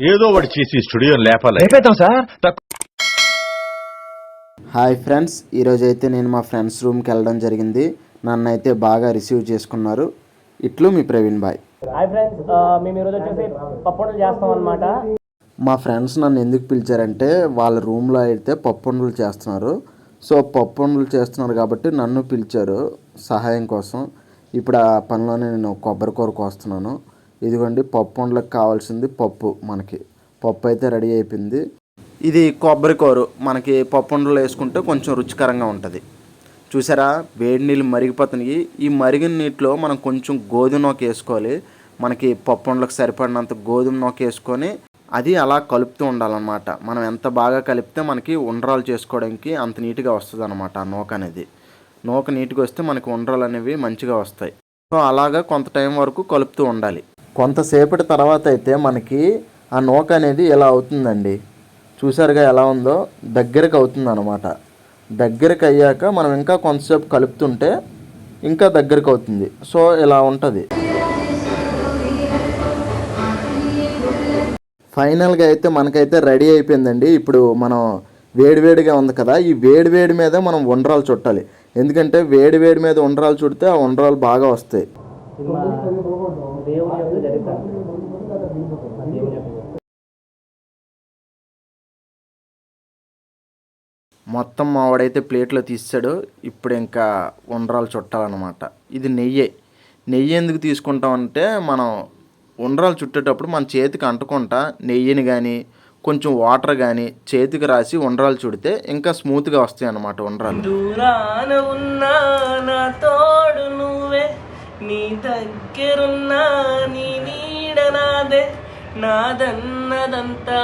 ఏదో ఒకటి చేసి స్టూడియో లేపాలి. రేపేద్దాం సార్. హాయ్ ఫ్రెండ్స్ ఈరోజు అయితే నేను మా ఫ్రెండ్స్ రూమ్కి వెళ్ళడం జరిగింది. నన్ను అయితే బాగా రిసీవ్ చేసుకున్నారు. ఇట్లు మీ ప్రవీణ్ బాయ్. హాయ్ ఫ్రెండ్స్ మేము ఈరోజు వచ్చేసి పప్పుండలు చేస్తాం అనమాట మా ఫ్రెండ్స్ నన్ను ఎందుకు పిలిచారంటే వాళ్ళ రూమ్లో అయితే పప్పుండలు చేస్తున్నారు. సో పప్పుండలు చేస్తున్నారు కాబట్టి నన్ను పిలిచారు సహాయం కోసం. ఇప్పుడు ఆ పనిలోనే నేను కొబ్బరి కూర కోస్తున్నాను ఇదిగోండి పప్పుండలకు కావాల్సింది పప్పు మనకి. పప్పు అయితే రెడీ అయిపోయింది. ఇది కొబ్బరి కూర. మనకి పప్పుండలు వేసుకుంటే కొంచెం రుచికరంగా ఉంటుంది. చూసారా? వేడి నీళ్ళు మరిగిపోతున్నాయి. ఈ మరిగిన నీటిలో మనం కొంచెం గోధుమ నూక వేసుకోవాలి. మనకి పప్పుండలకు సరిపడినంత గోధుమ నూక వేసుకొని అది అలా కలుపుతూ ఉండాలన్నమాట. మనం ఎంత బాగా కలిపితే మనకి ఉండ్రాలు చేసుకోవడానికి అంత నీట్గా వస్తుంది అనమాట ఆ నూక అనేది. నూక నీట్గా వస్తే మనకి ఉండ్రాలు అనేవి మంచిగా వస్తాయి. సో అలాగా కొంత టైం వరకు కలుపుతూ ఉండాలి. కొంతసేపటి తర్వాత అయితే మనకి ఆ నూక అనేది ఇలా అవుతుందండి? చూసారుగా ఎలా ఉందో? దగ్గరకు అవుతుంది అనమాట దగ్గరకు అయ్యాక మనం ఇంకా కొంతసేపు కలుపుతుంటే ఇంకా దగ్గరకు అవుతుంది. సో ఇలా ఉంటుంది. ఫైనల్గా అయితే మనకైతే రెడీ అయిపోయిందండి. ఇప్పుడు మనం వేడివేడిగా ఉంది కదా ఈ వేడివేడి మీద మనం ఉండరాలు చుట్టాలి. ఎందుకంటే వేడి వేడి మీద ఉండరాలు చుడితే ఆ ఉండరాలు బాగా వస్తాయి. ఇది మా దేవుని యొక్క చరిత్ర. దేవుని యొక్క మొత్తం మావాడైతే ప్లేట్లో తీసాడు ఇప్పుడు ఇంకా ఉండ్రాలు చుట్టాలన్నమాట. ఇది నెయ్యి. నెయ్యి ఎందుకు తీసుకుంటామంటే మనం ఉండ్రాలు చుట్టేటప్పుడు మన చేతికి అంటకుండా నెయ్యిని కానీ కొంచెం వాటర్ కానీ చేతికి రాసి ఉండ్రాలు చుడితే ఇంకా స్మూత్గా వస్తాయి అన్నమాట ఉండ్రాలు. దూరాన ఉన్నా నా తోడు నువ్వే నీ దగ్గరున్నా నీ నీడ నాదే. నాదన్నదంతా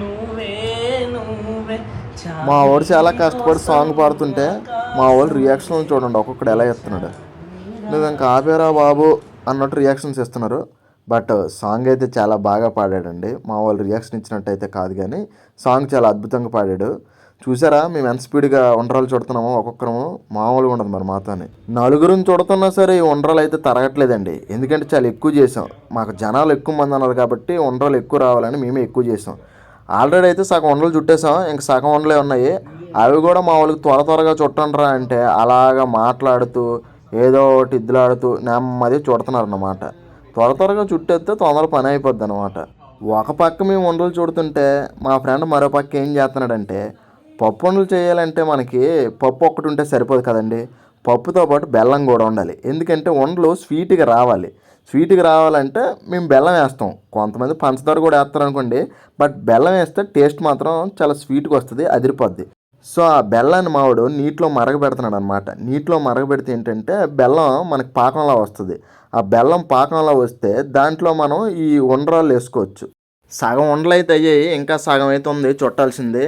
నువ్వే నువ్వే. మా వాడు చాలా కష్టపడి సాంగ్ పాడుతుంటే మా వాళ్ళు రియాక్షన్లు చూడండి ఒక్కొక్కడు ఎలా ఇస్తున్నాడు నువ్వు ఇంకా ఆపేరా బాబు అన్నట్టు రియాక్షన్స్ ఇస్తున్నారు బట్ సాంగ్ అయితే చాలా బాగా పాడాడండి. మా వాళ్ళు రియాక్షన్ ఇచ్చినట్టయితే కాదు కానీ సాంగ్ చాలా అద్భుతంగా పాడాడు. చూసారా? మేము ఎంత స్పీడ్గా ఉండ్రాలు చూడుతున్నామో ఒక్కొక్కరము మామూలుగా ఉండదు మరి మాతోనే. నలుగురిని చూడుతున్నా సరే ఈ ఉండరాలు అయితే తరగట్లేదండి. ఎందుకంటే చాలా ఎక్కువ చేసాం. మాకు జనాలు ఎక్కువ మంది అన్నారు కాబట్టి ఉండరాలు ఎక్కువ రావాలని మేమే ఎక్కువ చేసాం. ఆల్రెడీ అయితే సగం ఉండలు చుట్టేసాం. ఇంక సగం ఉండలే ఉన్నాయి. అవి కూడా మామూలుగా త్వర త్వరగా చుట్టండిరా అంటే అలాగా మాట్లాడుతూ ఏదో ఒకటి ఇద్దులాడుతూ నెమ్మది చుడుతున్నారు అన్నమాట త్వర త్వరగా చుట్టేస్తే తొందర పని అయిపోద్ది అనమాట ఒక పక్క మేము ఉండలు చూడుతుంటే మా ఫ్రెండ్ మరో పక్క ఏం చేస్తున్నాడంటే పప్పు వండలు చేయాలంటే మనకి పప్పు ఒక్కటి ఉంటే సరిపోదు కదండి. పప్పుతో పాటు బెల్లం కూడా ఉండాలి. ఎందుకంటే వండలు స్వీట్గా రావాలి. స్వీట్గా రావాలంటే మేము బెల్లం వేస్తాం. కొంతమంది పంచదార కూడా వేస్తారు అనుకోండి. బట్ బెల్లం వేస్తే టేస్ట్ మాత్రం చాలా స్వీట్గా వస్తుంది అదిరిపోద్ది. సో ఆ బెల్లాన్ని మావాడు నీటిలో మరగబెడుతున్నాడు అనమాట నీటిలో మరగబెడితే ఏంటంటే బెల్లం మనకి పాకంలా వస్తుంది. ఆ బెల్లం పాకంలా వస్తే దాంట్లో మనం ఈ ఉండరాలు వేసుకోవచ్చు. సగం ఉండలు అయితే అయ్యాయి ఇంకా సగం అయితే ఉంది చుట్టాల్సింది.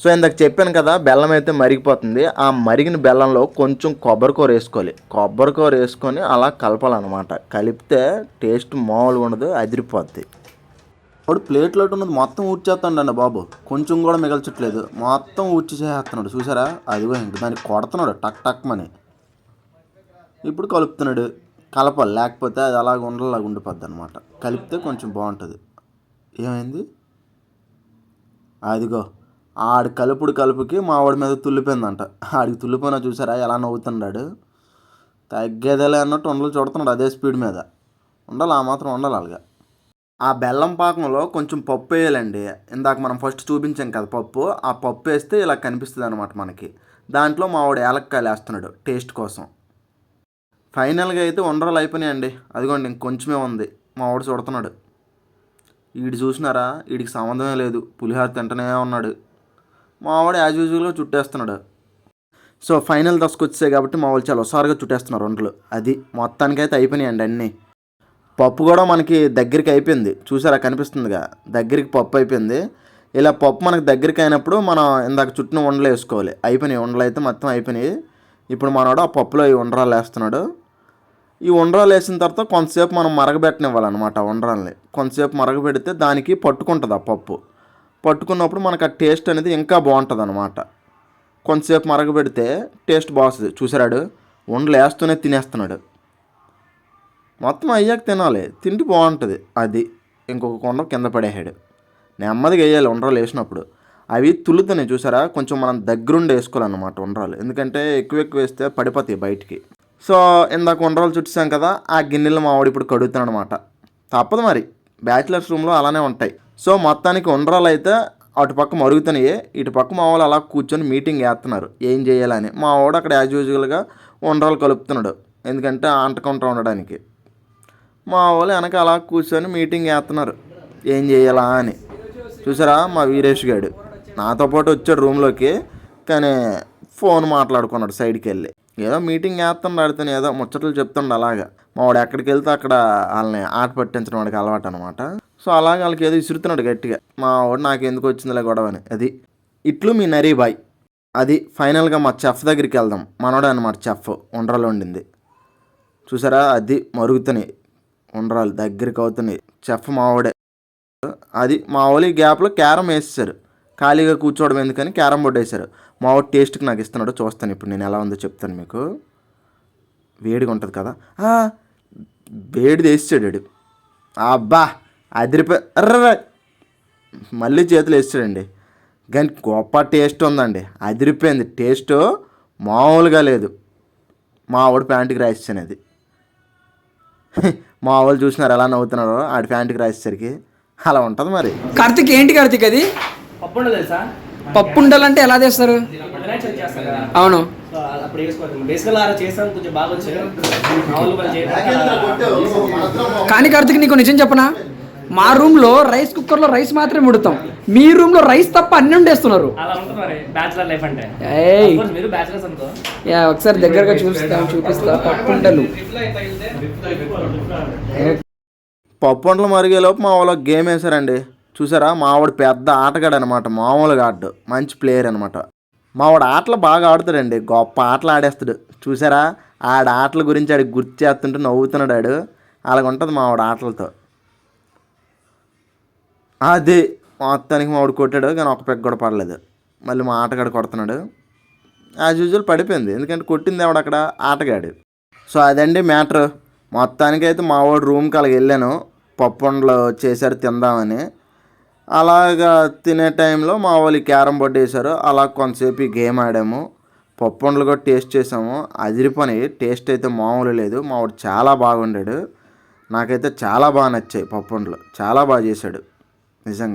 సో ఇందాక చెప్పాను కదా బెల్లం అయితే మరిగిపోతుంది. ఆ మరిగిన బెల్లంలో కొంచెం కొబ్బరికూర వేసుకోవాలి. కొబ్బరికూర వేసుకొని అలా కలపాలన్నమాట. కలిపితే టేస్ట్ మామూలుగా ఉండదు అదిరిపోద్ది. వాడు ప్లేట్లో ఉన్నది మొత్తం ఊడ్చేస్తాడండి బాబు. కొంచెం కూడా మిగల్చట్లేదు. మొత్తం ఊడ్చేసేస్తున్నాడు. చూసారా? అదిగో ఇంక దాన్ని కొడుతున్నాడు. టక్ టక్ మని. ఇప్పుడు కలుపుతున్నాడు. కలపాలి. లేకపోతే అది అలాగ ఉండలాగా ఉండిపోద్ది అనమాట కలిపితే కొంచెం బాగుంటుంది. ఏమైంది? అదిగో. ఆడి కలుపుడు కలుపుకి మావాడి మీద తుల్లిపోయిందంట. ఆడికి తుల్లిపోయినా చూసారా ఎలా నవ్వుతున్నాడు. తగ్గేదేలే అన్నట్టు ఉండలు చూడుతున్నాడు అదే స్పీడ్ మీద. ఉండాలి ఆ మాత్రం ఉండాలి అలాగా. ఆ బెల్లం పాకంలో కొంచెం పప్పు వేయాలండి. ఇందాక మనం ఫస్ట్ చూపించాం కదా పప్పు. ఆ పప్పు వేస్తే ఇలా కనిపిస్తుంది అనమాట మనకి. దాంట్లో మావాడు ఏలక్కాయలు వేస్తున్నాడు టేస్ట్ కోసం. ఫైనల్గా అయితే ఉండరాలు అయిపోయినాయండి. అదిగోండి ఇంకొంచమే ఉంది. మా వాడు చూడుతున్నాడు. వీడు చూసినారా? వీడికి సంబంధమే లేదు. పులిహార తింటనే ఉన్నాడు. మావాడు యాజ్ యూజువల్గా చుట్టేస్తున్నాడు. సో ఫైనల్ దశకు వచ్చాయి కాబట్టి మా వాళ్ళు చాలా హుషారుగా చుట్టేస్తున్నారు వంటలు అది మొత్తానికైతే అయిపోయినాయండి అన్నీ. పప్పు కూడా మనకి దగ్గరికి అయిపోయింది. చూసారా కనిపిస్తుందిగా. దగ్గరికి పప్పు అయిపోయింది. ఇలా పప్పు మనకి దగ్గరికి అయినప్పుడు మనం ఇందాక చుట్టిన ఉండలు వేసుకోవాలి. అయిపోయినాయి. ఉండలు అయితే మొత్తం అయిపోయినాయి. ఇప్పుడు మనోడు ఆ పప్పులో ఈ ఉండ్రాలు వేస్తున్నాడు. ఈ ఉండ్రాలు వేసిన తర్వాత కొంతసేపు మనం మరగబెట్టనివ్వాలన్నమాట ఉండరాల్ని. కొంతసేపు మరగబెడితే దానికి పట్టుకుంటుంది ఆ పప్పు. పట్టుకున్నప్పుడు మనకు ఆ టేస్ట్ అనేది ఇంకా బాగుంటుంది అనమాట కొంతసేపు మరగబెడితే టేస్ట్ బాగుంది చూసారాడు? ఉండలు వేస్తూనే తినేస్తున్నాడు. మొత్తం అయ్యాక తినాలి. తిండి బాగుంటుంది. అది ఇంకొక కొండ కింద పడేసాడు నెమ్మదిగా వేయాలి ఉండ్రాలు వేసినప్పుడు. అవి తులుతున్నాయి చూసారా? కొంచెం మనం దగ్గరుండి వేసుకోవాలన్నమాట ఉండరాలు. ఎందుకంటే ఎక్కువ ఎక్కువ వేస్తే పడిపోతాయి బయటికి. సో ఇందాక ఉండ్రాలు చుట్టాం కదా ఆ గిన్నెలు మావాడు ఇప్పుడు కడుగుతున్నాడు అనమాట తప్పదు మరి. బ్యాచిలర్స్ రూమ్లో అలానే ఉంటాయి. సో మొత్తానికి ఉండరాలు అయితే అటు పక్క మరుగుతున్నాయి. ఇటు పక్క మా వాళ్ళు అలా కూర్చొని మీటింగ్ వేస్తున్నారు. ఏం చేయాలని? మా వాడు అక్కడ యాజ్ యూజువల్గా ఉండరాలు కలుపుతున్నాడు. ఎందుకంటే అంటకుండా ఉండడానికి. మా వాళ్ళు వెనక అలా కూర్చొని మీటింగ్ వేస్తున్నారు. ఏం చేయాలా అని. చూసారా మా వీరేష్ గారు నాతో పాటు వచ్చాడు రూమ్లోకి కానీ ఫోన్ మాట్లాడుకున్నాడు సైడ్కి వెళ్ళి. ఏదో మీటింగ్ వేస్తున్నాడు ఆడితే ఏదో ముచ్చట్లు చెప్తుండే అలాగా. మా వాడు ఎక్కడికి వెళ్తే అక్కడ వాళ్ళని ఆట పట్టించడం వాడికి అలవాటు అనమాట సో అలాగే వాళ్ళకి ఏదో విసురుతున్నాడు గట్టిగా. మా వాడు నాకు ఎందుకు వచ్చిందిలే గొడవ అని. అది ఇట్లు మీ నరీ బాయ్. అది ఫైనల్గా మా చెఫ్ దగ్గరికి వెళ్దాం. మనోడే అనమాట చెఫ్. ఉండరాలు ఉండింది చూసారా? అది మరుగుతున్నాయి. ఉండరాలు దగ్గరికి అవుతున్నాయి. చెఫ్ మావాడే అది మా వాళ్ళు ఈ గ్యాప్లో క్యారం వేసేసారు. ఖాళీగా కూర్చోవడం ఎందుకని క్యారం బోర్డు వేశారు మా వాడు టేస్ట్కి నాకు ఇస్తున్నాడు. చూస్తాను ఇప్పుడు నేను ఎలా ఉందో చెప్తాను మీకు. వేడిగా ఉంటుంది కదా? వేడిది వేసాడు అబ్బా! అదిరిపోయి అర్రర్ర. మళ్ళీ చేతులు వేసాడండి కానీ గొప్ప టేస్ట్ ఉందండి. అదిరిపోయింది. టేస్ట్ మామూలుగా లేదు. మా వాడు ప్యాంటుకి రాసేసాను అది మా వాళ్ళు చూసినారు ఎలా నవ్వుతున్నారో ఆడి ప్యాంటుకి రాసేసరికి అలా ఉంటుంది మరి. కార్తిక్ ఏంటి కార్తిక్ అది? పప్పు ఉండదు తెలుసా? పప్పు ఉండాలంటే ఎలా చేస్తారు? అవును. కానీ కార్తిక్ నీకు నిజం చెప్పనా? మా రూమ్లో రైస్ కుక్కర్లో రైస్ మాత్రమే ఉడతాం మీ రూమ్లో రైస్ తప్ప అన్ని వండేస్తున్నారు. అలా ఉంటుంది మరి. బ్యాచులర్ లైఫ్ అంటే. ఏయ్. Of course మీరు బ్యాచులర్స్ అనుకో. యా ఒకసారి దగ్గరగా చూస్తా చూపిస్తా. పప్పు ఉండలు పప్పు వంటలు మరిగేలోపు మా వాళ్ళు గేమ్ వేశారండి. చూసారా? మావాడు పెద్ద ఆటగాడు అనమాట మామూలుగా ఆడు. మంచి ప్లేయర్ అనమాట మావాడు ఆటలు బాగా ఆడుతాడండి. గొప్ప ఆటలు ఆడేస్తాడు. చూసారా? ఆడ ఆటల గురించి ఆడికి గుర్తు చేస్తుంటే నవ్వుతున్నాడు ఆడు. అలాగ ఉంటుంది మావాడు ఆటలతో. అది మొత్తానికి మావాడు కొట్టాడు కానీ ఒక పెగ్ కూడా పడలేదు. మళ్ళీ మా ఆటగాడు కొడుతున్నాడు. యాజ్ యూజువల్ పడిపోయింది. ఎందుకంటే కొట్టింది ఎవడు అక్కడ? ఆటగాడు. సో అదండి మ్యాటర్ మొత్తానికైతే మా వాడు రూమ్కి అలాగ వెళ్ళాను. పప్పుండలు చేశారు తిందామని. అలాగా తినే టైంలో మా వాళ్ళు క్యారమ్ బోర్డు వేశారు. అలా కొంతసేపు గేమ్ ఆడాము. పప్పుండలు కూడా టేస్ట్ చేసాము అదిరిపోయి టేస్ట్ అయితే మామూలు లేదు. మా వాడు చాలా బాగుండాడు. నాకైతే చాలా బాగా నచ్చాయి పప్పుండలు చాలా బాగా చేశాడు. 회장